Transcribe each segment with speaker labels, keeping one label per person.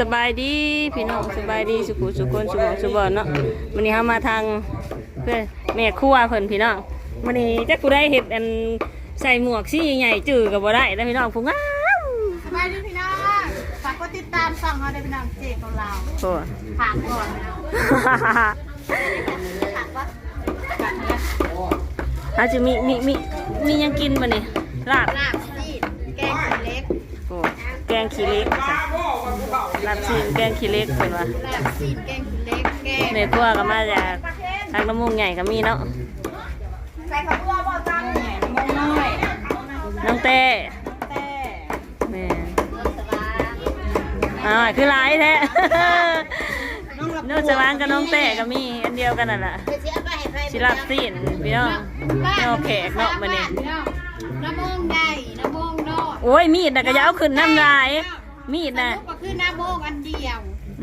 Speaker 1: สบายดีพี่น้องสบายดีสุขุสุคนสุขสุบอนเนาะวันนี้เฮามาทางเพื่อนแม่ครัวเพิ่นพี่น้องวันนี้จักกูได้เห็ดอันใส่หมวกสีใหญ่จื้อก็บ่ได้แล้วพี่น้องผู้งาม
Speaker 2: สบายดีพี่น้องฝากกดติดตามช่องเขาได้พี่น้องเจของเรา
Speaker 1: โอ้
Speaker 2: ถามก่อนนะถามว่า
Speaker 1: อาจจะมีมีมีมีหยังกินบ่นี่ลาบ
Speaker 2: ลาบซีดแกงเล็ก
Speaker 1: โอ้แกงขี้เหล็กจ้ะลาบซีนแกงขี้เหล็กเพิ่นว่า
Speaker 2: ลาบซีดแกงเล็กแกง
Speaker 1: แม่ครัวก็มาจากทางน้ำมุงใหญ่ก็มีเนาะ
Speaker 2: ใส่ข้าวคั่วบ่ตั้งแหน่มน้อย
Speaker 1: น้องเต้
Speaker 2: แต่
Speaker 1: แม่
Speaker 2: เรื่องสบาย
Speaker 1: อ้าวคือหลายแท้นู่นสว่างกับน้องเต้ก็มีอันเดียวกันนั่นแหละ
Speaker 2: ไปเสียไปให้ไป
Speaker 1: สิรับซีนพี่น้องเอาแขกเนาะมาเนี่ย
Speaker 2: น้ำมงใหญ่น้ำมงน้อย
Speaker 1: โอ้ยมีดน่ะก็อยาเอาขึ้นน้ำลาย มีดน่ะ
Speaker 2: ก็คือน้ำมงอันเดียว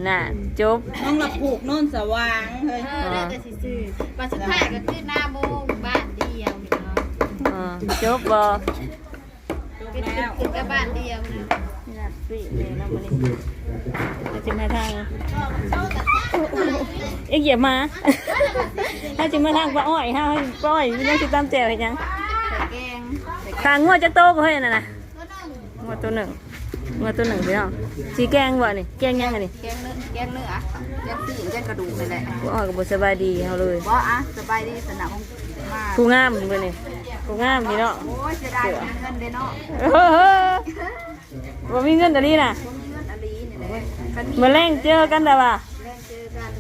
Speaker 1: น่ะจบ
Speaker 3: น้องละผูกโน่นสว่างเฮ้ย
Speaker 2: เออได้แต่ซื่อๆปัจจุบันก็คือน้ำมงบ้านเดียวพี่น้อง
Speaker 1: อ่าจบบ่
Speaker 2: เป็นตึกกับบ้านเดียวนะ
Speaker 1: นี่น่ะสิเลยนะมานี่เราจะมาทางเอ็กเหยียบมาถ้าจะมาทางป้าอ้อยฮะป้าอ้อยยังสิตามแจวเห็นยัง
Speaker 2: ใส่แกงใส่
Speaker 1: ทางงวดจะโตก็เฮ้ยน่ะนะ
Speaker 2: ตัวหนึ่ ง
Speaker 1: งวดตัวหนึ่งงวดตัวหนึ่งพี่น้องสีแกงบ่นี่แกงยังไงนี่
Speaker 2: แกงเนื้อแกงเนื้อแกงตีนแกงกระดูกนี่แหละ
Speaker 1: ป้าอ้อยก็บ่สบายดีเอาเลย
Speaker 2: บ่อะสบายดีสนามมาก
Speaker 1: ผู้งามเบิ่งนี่ผู้งามพี่น้อง
Speaker 2: โอ้ยเสียดายเงินเด้เนาะ
Speaker 1: เฮ้อบ่มีเงินตะลีน่ะ
Speaker 2: เงินอลีนี่แหละคันมี
Speaker 1: มาแรงเจอกันแต่ว่า
Speaker 2: แรงเจอกัน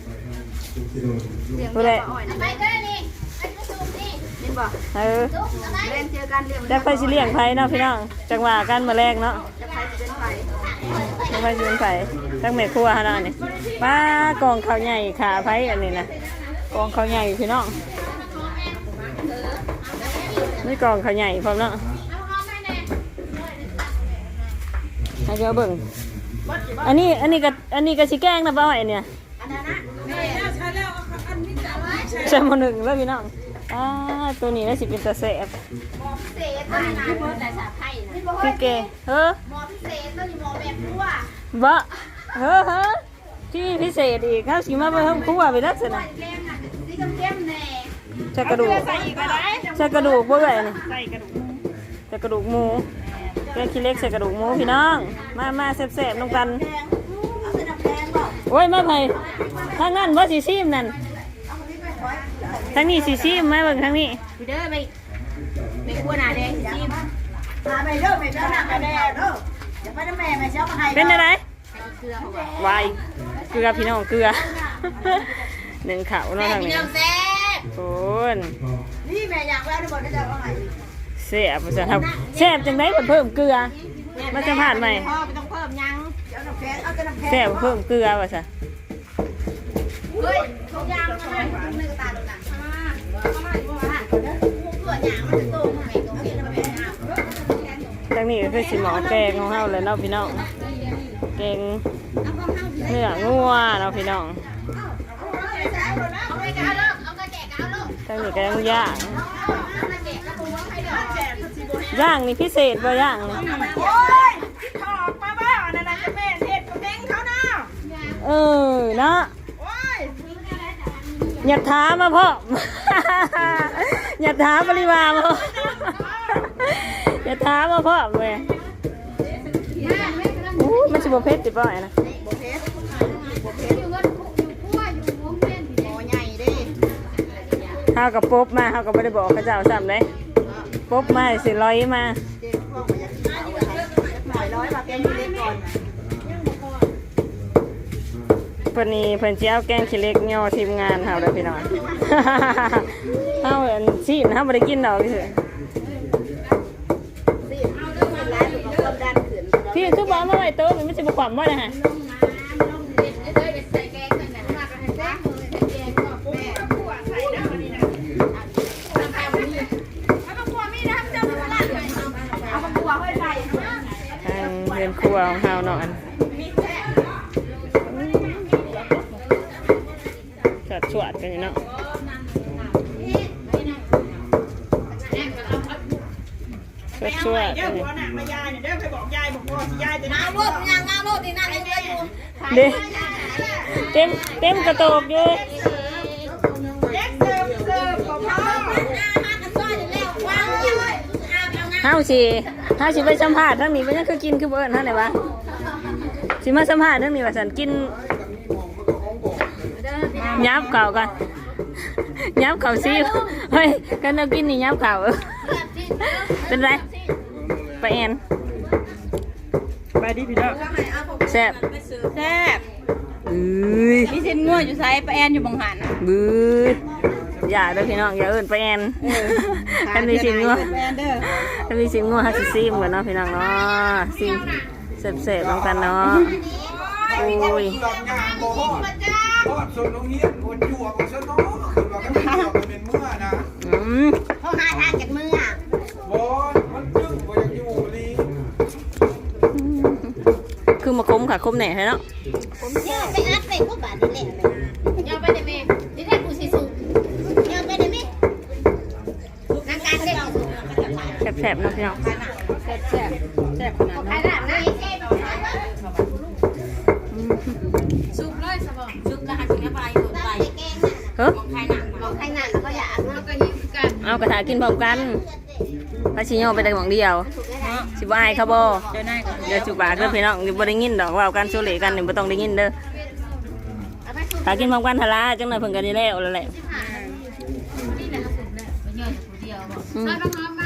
Speaker 2: เลี้ยง
Speaker 1: ผู้ใด
Speaker 2: ปลาอ้อยไปเด้อนี่ไปสูบนี่นี่ บ่
Speaker 1: เออ
Speaker 2: แรงเจอกันเลี้ยง
Speaker 1: จักไปสิเลี้ยงไผเนาะพี่น้องจังว่ากันมาแรงเนาะ
Speaker 2: จะไปเป็นไผ
Speaker 1: จักไปสิเป็นไผจักแม่ครัวหั่นน่ะนี่ป้ากองข้าวใหญ่ขาไผอันนี้นะกองข้าวใหญ่พี่น้องนี่กองข้าวใหญ่พร้อมเนาะให้เดี๋ยวเบิ่งอันนี้อันนี้ก็อันนี้ก็สิแกงนะบ่าวไอ้เนี่ย
Speaker 2: อันนั้นนะแม่
Speaker 1: ใช่หมหนึ่งแล้วพี่น้อง อ่าตัวนี้น่าสิเป็นตะแสบ
Speaker 2: เศษตัวนี้นะบ่แต่สาไทยนะ
Speaker 1: พี่เกเฮ้อ
Speaker 2: หมอพิเศษตัวนี้หมอแบบครัว
Speaker 1: บะเฮ้อเฮ้อที่พิเศษอีกข้าวสีมาไปห้องครัวไปลักษณะ
Speaker 2: แกงน่ะสีเข้มๆแน่
Speaker 1: ใส่กระดูก
Speaker 2: ใส่อีกก็ได้
Speaker 1: ใส่กระดูกบ่เลยนี่
Speaker 2: ใส่กระดูก
Speaker 1: ใส่กระดูกหมูแกงขี้เล็กใส่กระดูกหมูพี่น้อง มามาแซ่บๆลงกัน
Speaker 2: เอาใส่น้ำแกงบ่
Speaker 1: โอ้ยมาไผทางนั้นว่าสีซีมนั่น ทางนี้สีซีมมาเบิ่งทางนี้
Speaker 2: พี่เด้อไปไปครัวหน้าแดงจิ้ม
Speaker 3: มาไปเด้อไปเด้อหนักกระแดดเด้ออย่าไปน้ำแม่แม่เช้ามาให้
Speaker 1: เป็นอะไร
Speaker 2: ใส่เกลือเข้าไป
Speaker 1: วายเกลือพี่น้องเกลือ หนึ่งเขาเนาะทาง
Speaker 2: พี่
Speaker 1: นี้
Speaker 2: น้องแซ่บ
Speaker 1: โอน
Speaker 3: นี่แม่อยากแวะทุกคนก็จะเอาให้
Speaker 1: แซ่บภาษาทำแซ่บจังได๋เพิ่มเกลือมาจะผ่านใหม่
Speaker 2: พ่อไม่ต้องเพิ่มยัง
Speaker 3: เดี๋ยวน้ำแข็งเอาแต่น้ำแข็ง
Speaker 1: แซ่บเพิ่มเกลือว่าซะ
Speaker 2: เฮ้ยทุกอย่างมันมันมือตาดูนะเผื่อหยางมัน จะโตมาไหมตรงนี้มันเป็นหยาง
Speaker 1: ทางนี้ก็คือสิหมอแกงของเฮาเลยเนาะพี่น้องแกงเนื้องัวเนาะพี่น้อง
Speaker 2: เอาไปกาเลิกเอากระแจกเอาเลิก
Speaker 1: ทางนี้ก็ยังย่าง
Speaker 2: เอากระแจกกระปูให้เด้อ
Speaker 1: ย่างนี่พิเศษบ่ย่างนี่
Speaker 3: โอ้ยถอกมาบ้าอันนั้นจะแม่เทศกับเด้งเขาเนาะ
Speaker 1: เออเนาะ
Speaker 3: โอ้ย
Speaker 1: อย่าถามมาพ่อ อย่าถามปริวามาพ่ออย่าถามมาพ่อเว้ยอู้มันสิบ่เผ็ดติบ่ไอ้นะ
Speaker 2: หมอใหญ่เด้
Speaker 1: เฮากับป๊บมาเฮาก็บ่ได้บอกเขาเจ้าซ้ำเลยป๊บมาสิร้อยมา
Speaker 3: เด็กพ่อมาอยากกินเอาไว้ให้หน่อยร้อยมาแกงเล็กก่อน
Speaker 1: เพิ่นนี่เพิ่นสิเอาแกงขี้เหล็กย่อทีมงานเฮาเด้อพี่น้องเฮาอันซีนเฮาบ่ได้กินดอกเด้อ
Speaker 3: สิเอาเรื่องร้ายหรือความดันขึ้น
Speaker 1: พี่คือบ่เอามาไว้โต๊ะมันสิบ่ความบ่ได้ฮะ
Speaker 2: เอากระปูให้ใส่
Speaker 1: ทางเรือนครัวของเฮาเนาะอันสว ดกันอยู่เนาะสวดสวด
Speaker 3: เดี๋ยวหัวหนักมายายเนี่ยเดี๋ยวไปบอกยายบอกพ่อสิยายจะน้ำ
Speaker 2: ลดยังมาโลดที่นั่นยังอยู่
Speaker 1: เด้เต็มเต็มกระโตกอยู่
Speaker 3: เด็กเสิร์ฟเสิร์ฟของพ่อ
Speaker 1: เฮาสิเฮาสิไปสัมภาษณ์ทางนี้มันยังคือกินคือเบิ่นเท่าไหร่วะสิมาสัมภาษณ์ทางนี้ว่าสันกิน ยับเข่ากันยับเข่าซิเฮ้ยกันเอากินนี่ยับเข่าเป็นไรไปแอน
Speaker 3: ไปดิพี่น้อง
Speaker 1: แซ่บ
Speaker 3: แซ่บ
Speaker 1: อื้ย
Speaker 3: มีเส้นงัวอยู่ไซปลาแอนอยู่บางหัน
Speaker 1: บื้ออย่าเด้อพี่น้องอย่าเอิ้นไปแอนกันมีสิงงัว
Speaker 3: แอนเด้อ
Speaker 1: กันมีสิงงัวฮัสซิซิมกันเนาะพี่น้องเนาะซิมเสพๆลงกันเนาะโอ้ย
Speaker 4: หลับงานบ่ฮอดฮอดส่วนน้องเฮียนคนอยู่กับซะเนาะคือว่ากันเป็นอยู่เป็นเมื่อนะ
Speaker 1: อืม
Speaker 2: เขาหาทางจากมืออะ
Speaker 4: บ่มันจึงบ่อยากอยู่ลี
Speaker 1: คือมาคมค่ะคมแหน่ให้เนาะ
Speaker 2: ผมเชื่อไปอัดไปพวกบ้านนี่แหละยอมไปได้ไหมที่แท้กูสิสุยอมไปได้ไหมนักการเด็กสุ
Speaker 1: แสบๆเนาะพี่น้อง
Speaker 3: แซ่บแซ่บแซ่บขนาด
Speaker 2: ใคร
Speaker 3: นั้น
Speaker 2: ด่าน
Speaker 1: ฮ้ย
Speaker 2: ใครหนักบอกใครหนักเขาอยากแล้วก็ยิ้มกัน
Speaker 1: เอากระถากินพร้อมกันพาชิโยไปแต่หวังเดียวสิบ่อายเขาบ่
Speaker 3: เจ้านายก็
Speaker 1: เดี๋ยวจุบากเด้อพี่น้องเดี๋ยวบ่ได้ยินดอกเว่ากันโซเลกันนี่บ่ต้องได้ยินเด้อถ้ากินพร้อมกันทะลาจังหน่อยเพิ่นก็ได้แล้วแล้วแหละอืม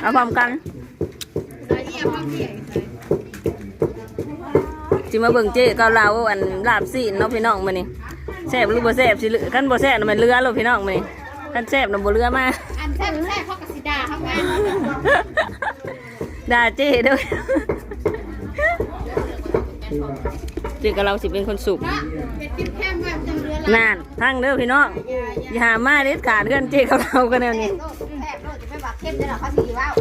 Speaker 1: เอาพร้อมกัน สิมาเบิ่งเจ๊เกาเหลาอันลาบซีนเนาะพี่น้องมื้อนี้แซ่บหรือบ่แซ่บสิเหลือคันบ่แซ่บน่ะมันเรือโลดพี่น้องมื้อนี้คันแซ่บน่ะบ่เรือมา
Speaker 2: อันแซ่บแซ่บเขากับสิดาทำไง
Speaker 1: ด่าเจ๊เด้วยเจ๊กับเราสิเป็นคนสุข
Speaker 2: เป็นปิ๊บแคมแบบจังเรือ
Speaker 1: นานทั้งเด้อพี่น้องอย่าหามาเด็ดขาดเพื่อนเจ๊กับเรากันแนวนี้
Speaker 2: โลดแซ่บโลดจะไม่บักเข้มได้หรอเขาสีว้าว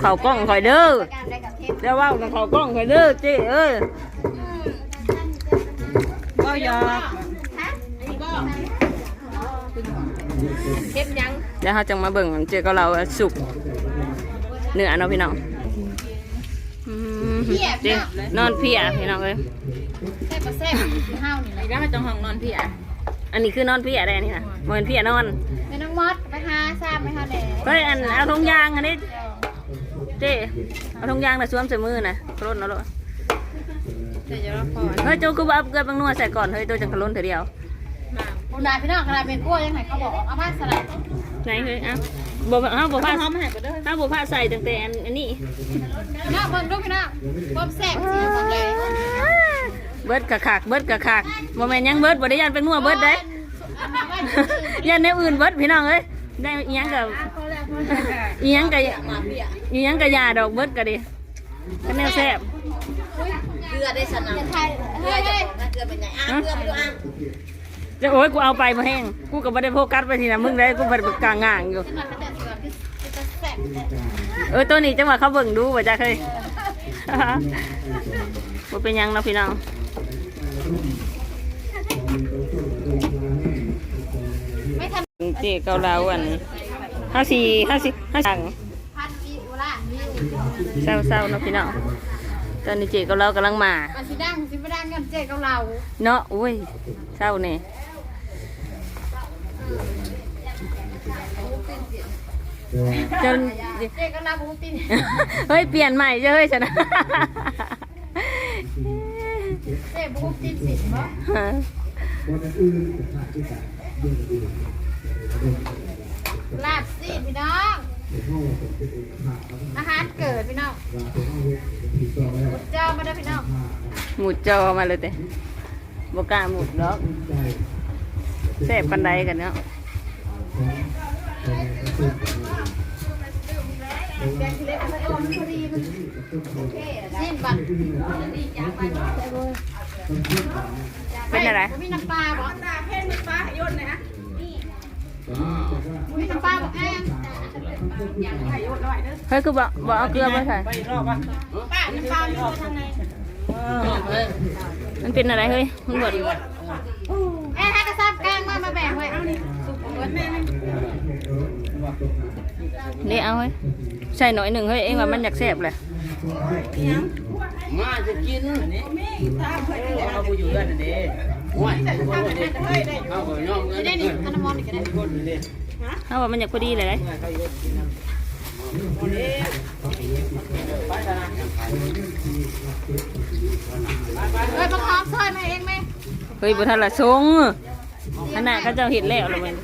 Speaker 1: เขากล้องคอยเด้อ
Speaker 2: การได้กับเข้ม
Speaker 1: เดี๋ยวเว่ากันเขากล้องคอยเด้อเจ๊เอ้ย
Speaker 3: ก็ยอม
Speaker 2: เข้มยัง
Speaker 1: เดี๋ยวเขาจะมาเบิ่งเจ๊กับเราสุกเนื้อเนาะพี่น้องอืมเจ๊นอนเพียพี่น้องเอ้ย
Speaker 2: แซ่บแซ่บห้าวนี่
Speaker 3: อีกแล้วจังห้องนอนพี่อะ
Speaker 1: อันนี้คือนอนเพียได้นี่นะเหมือนเพียนอน
Speaker 2: เป็นน้องมดไปหาทราบไหมคะแด
Speaker 1: เฮ้ยอันเอาทงยางอันนี้ เจ๊เอาทงยางน่ะสวมใส่มือนะกระล้นเอาลูก
Speaker 3: เดี๋ยวจะรับพร
Speaker 1: เฮ้ยโจกูเอาเกลือบังนัวใส่ก่อนเฮ้ยโจจังกระล้นเถอะเดียว
Speaker 2: บุญดาพี่น้องขนาดเป็นกล้วยยังไงเขาบอกเอามาสลัด
Speaker 1: ไหนเฮ้ยเอ้าบ่เอ้าบ่พา
Speaker 3: หอมให้ก็ได้
Speaker 1: ถ้าบ่พาใส่ตั้งแต่อันอันนี้
Speaker 2: พี่น้องเบิ่งดูพี่น้องความแซ่บสีหมดเลย
Speaker 1: เบิดกะขากเบิดกะขากบ่แม่นหยังเบิดบ่ได้ยันเป็นนัวเบิดได้ยันแนวอื่นเบิดพี่น้องเอ้ย ได้อีหยังกับอีหยังกับอีหยังกับยาดอกเบิดก็ดิก็แนวแซ่บ
Speaker 2: เกลือได้สนะไทยเฮ้ยเฮ้ยเกลือเป็นไงอะเกลือไปดูอะ
Speaker 1: จะโอ้ยกูเอาไปบ่แห้งกูก็บ่ได้โฟกัสไปทีนะมึงได้กูบ่ได้กลางง่างอยู่
Speaker 2: ขึ้นมาเป็นเดือดเกลือคือจะแซ่บ
Speaker 1: เออตัวนี้จังหวะเขาเบิ่งดูว่าจะเคยบ่เป็นหยังเนาะพี่น้อง เจ๊เกาเหลาอันห้าสี่ห้าสิห้าสั่งำ
Speaker 2: พันปีอุล่ามี
Speaker 1: เศร้าเศร้าๆเนาะพี่น้องตอนนี้เจ๊เกาเหลากำลังมา
Speaker 2: อันสิดังสิบ่ดังกันเจ๊กับเรา
Speaker 1: เนาะอุ้ยเศร้าเนี่ยจน
Speaker 2: เจ๊กับเราบุ้งตีน
Speaker 1: เฮ้ยเปลี่ยนใหม่เจ้าเฮ้ยชนะ
Speaker 2: เจ๊บุ้งตีนสิบ่ ลาบซีดพี่น้อง อาหารเกิดพี่น้องเจ้ามาได้พี่น้อง
Speaker 1: หมุดจอมาเลยเต้บกล้าหมุดหรอกแซ่บกันใดกันเนาะ
Speaker 2: ซีนบัก
Speaker 1: เป็นอะไร
Speaker 2: มีน้ำปลาบ่
Speaker 3: ตาเพ่นมีฟ้าย่นนะ เด้อ
Speaker 1: เฮ้ยคือบอกบอกเอาเกลือมาใส่
Speaker 3: ไปอีกรอบป่ะป้าน้ำปลามีตัวทางไหน
Speaker 1: มันเป็นอะไรเฮ้ยมันบด
Speaker 2: แอ้งให้กระซับกลางมามาแบ่งไว้เอานี่สุกเบิดแม่นี่
Speaker 1: นี่เอาเฮ้ยใส่หน่อยหนึ่งเฮ้ยเองว่ามันอยากแซ่บเลย
Speaker 2: เมา
Speaker 5: จะกินอันนี้
Speaker 3: มีตามเคยได้
Speaker 5: เอาไปอยู่กันอันนี้ห้ วยทุกคนเลยเอาไปย่อมกันได้นี่ขนมอนกันได้คนเลย
Speaker 1: เขาว่ามันอยากพอดีเลยเลย
Speaker 5: เขาอยู่กินน้ำไปทางนั้น
Speaker 2: เฮ้ยประคองซอยมาเองไหม
Speaker 1: เฮ้ยบุทันละชงขนาดเขาเจ้าเห็ดแล้วละมัน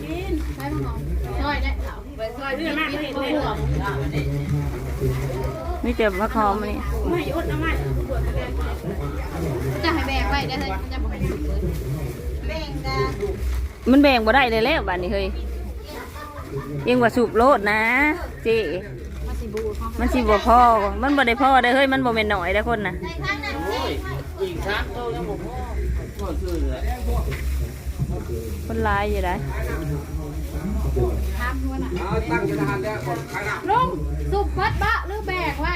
Speaker 2: ใช่ประคองซอยได้ไปซอยเรื่องมากเลย
Speaker 1: นี่เจอพระคอมมานี่
Speaker 2: จะให้แบกไว้ได้เลยจะบอกแบ่งกัน
Speaker 1: มันแบ่งบ่ได้เลยแล้วบ้านนี้เฮ้ยเองว่าสูบโลดนะเจ
Speaker 2: มาสิบูเขา
Speaker 1: มันสิบ่พอมันบ่ได้พอได้อเฮ้ย มันบ่แม่นน้อยได้อคนน่ะ
Speaker 2: ในข้างนั้น
Speaker 5: โอ้ยอีกสามโตแล้วผมก็คือเลย
Speaker 1: คนร้ายอยู่ได้
Speaker 2: ทำด้วยนะ
Speaker 4: เอาตั้งอยู่ทหารแล้วคนขนาด
Speaker 2: ลุงสุบพัดบะหรือแบกไว้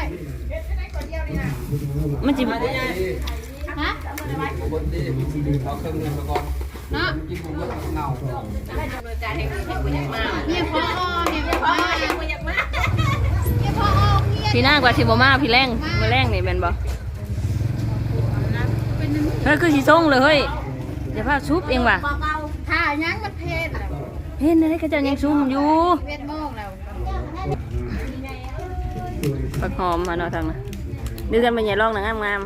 Speaker 1: มันสิ
Speaker 2: ฮะ
Speaker 4: คนที่เอาเครื่องเงินมาก่อน
Speaker 2: เนาะ
Speaker 4: กินหมูก็เงา
Speaker 2: เนี่ยพ่อเนี่ยพ่อเนี่ยพ่อเนี่ย
Speaker 1: พี่นางกว่าสิบ่มาพี่แรงมื้อแรงนี่แม่นบ่เฮ้ยคือสิส่งเลยเฮ้ยอย่าพาชุบเองว่ะ
Speaker 2: เบาๆถ้ายังมันเพศแล้ว
Speaker 1: เห็นอะไรก็เจ้ายังซุ่มอยู่
Speaker 2: เวทโมงแล้ว
Speaker 1: ผักหอมมาเนาะทางน่ะดูกันเป็นใหญ่ร่องหนังงาม
Speaker 2: เนี่ย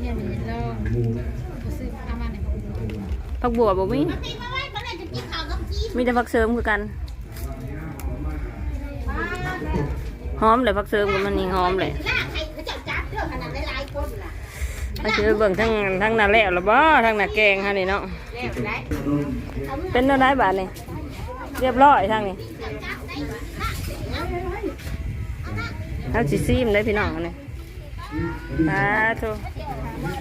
Speaker 2: นี่ลองซื้อเอา มูนะ
Speaker 1: ผักบัวบ่มี
Speaker 2: ตีมาไว้เมื่อไหร่จะกินข้าวกับจีน
Speaker 1: มีแต่ผักเสริมคือกัน หอมเลยผักเสริมกับมันนี่หอมเลย
Speaker 2: ล่าใคราเรื่องขนาดหลายๆคนล่ะ
Speaker 1: มาชื่อเบิ่งทั้งทั้งน่ะแล้วละบ่ทั้งน่ะแกงฮะนี่เนาะเป็นเท่าไรบาทนี่เรียบร้อยทางนี้เอาสิซีมได้พี่น้องนี่สาธุ
Speaker 2: แม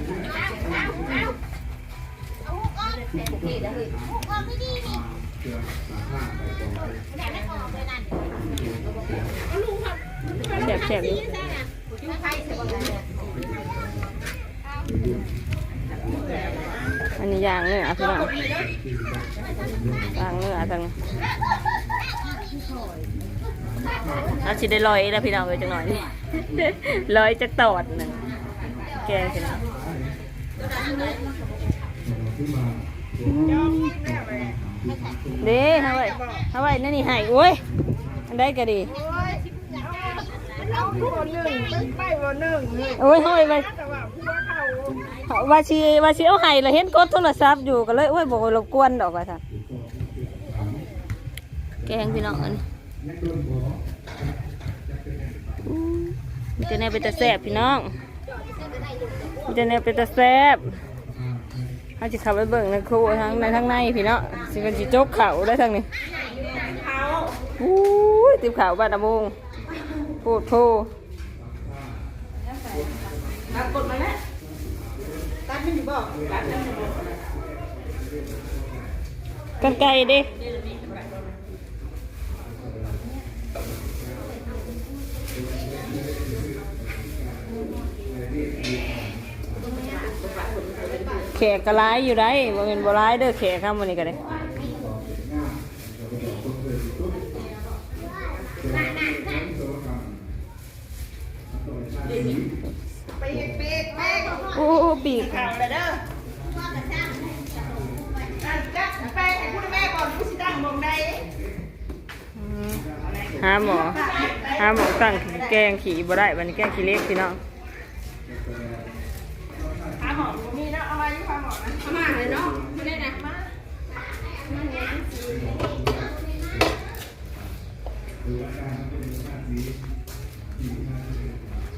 Speaker 2: ่ไม่ออกเลยนั่น
Speaker 1: แซ่บแซ่บอยู่อันนี้ยางเนื้อพี่น้องยางเนื้อทางเอาสิได้ลอยแล้วพี่น้องไปจังหน่อยลอยจะตอดหนึ่ง กงสินะเด้ฮะไว้ฮะไว้นั่นนี่ใหายโอ้ยอันได้ก็ดี
Speaker 3: คนหนึ่งไม่วันหนึ่งเลย
Speaker 1: โอ้ยเฮ้ยไป
Speaker 3: แต่ว่าผู้ว่าเขา
Speaker 1: ว่าชีว่าชีเอาไห้แล้วเห็นกดโทรศัพท์อยู่ก็เลยโอ้ยบอกว่ารบกวนดอกว่าท่านแกงพี่น้องอันนี้อู้มันจะแนวเป็นตะแซบพี่น้องมัน จะแนวเป็นตะแซบเขาจะขับไปเบิ่งในครัวทั้งในทั้งในพี่เน้องสิเป็นจิจกเข่าได้ทั้งนี้อู้ยติบเข่าบ้านตะบงพูดพูด
Speaker 3: ตัดกดมาแล้วตัดไม่อยู่บ่ตัดไม่อยู่บ่
Speaker 1: กันไก่ดิ ขกก็ร้ายอยู่ได้บ่เป็นบ่ร้ายเด้อแขกครับวันนี้ก็ได้
Speaker 3: ไปเป๊กแม่ก็
Speaker 1: โอ้ปีก
Speaker 3: ข่าวเลยเด้อจักแป้งให้คุณแม่ก่อนผู้สิตั้งมองใด
Speaker 1: หาหมอหาหมอตั้งแกงขี่บ่ได้วันนี้แกงขี้เล็กพี่น้อง
Speaker 3: เอามาเลยเนาะไม่ได้นะมา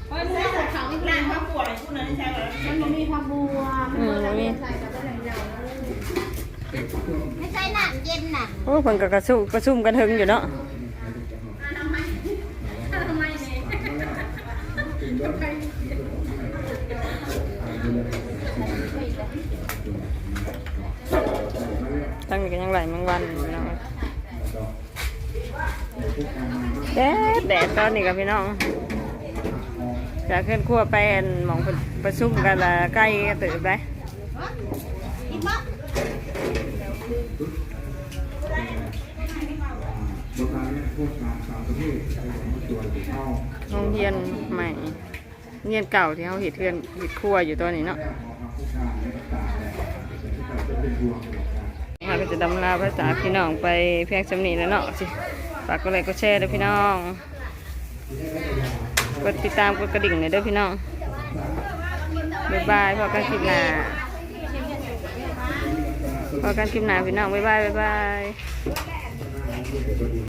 Speaker 3: โอ้ยมึงปวดเขาอีกแล้วมาปวดอะไรคุณนั่นใช่ไหม
Speaker 2: มันมีความบัว
Speaker 1: อืมมี
Speaker 2: ใส่กับอะไรอย่างไม่ใช่หนังเย็นน่ะ
Speaker 1: โอ้เพิ่นก็กระซุ่มกระซุ่มกันหึงอยู่เนาะ
Speaker 2: ทำไมทำไมเนี่ย
Speaker 1: ตั้งนี้ก็ยังไหลแมงวันพี่น้องแดดแดดตอนนี้กับพี่น้องจะขึ้นขั้วไปนหมองประชุมกันละใกล้ตื่นไป
Speaker 2: กินบ่
Speaker 1: โรงเรียนใหม่ เงียนเก่าที่เขาเห็ดเทือนเห็ดครัวอยู่ตัวนี้เนาะเราก็จะดำลาพระจาพี่น้องไปเพียงสำนีแล้วเนาะสิฝากกดไลค์กดแชร์ด้วยพี่น้องกดติดตามกดกระดิ่งหน่อยด้อพี่น้องบ๊ายบายพอกันคลิปหน้าพอกันคลิปหน้าพี่น้องบ๊ายบายบ๊ายบาย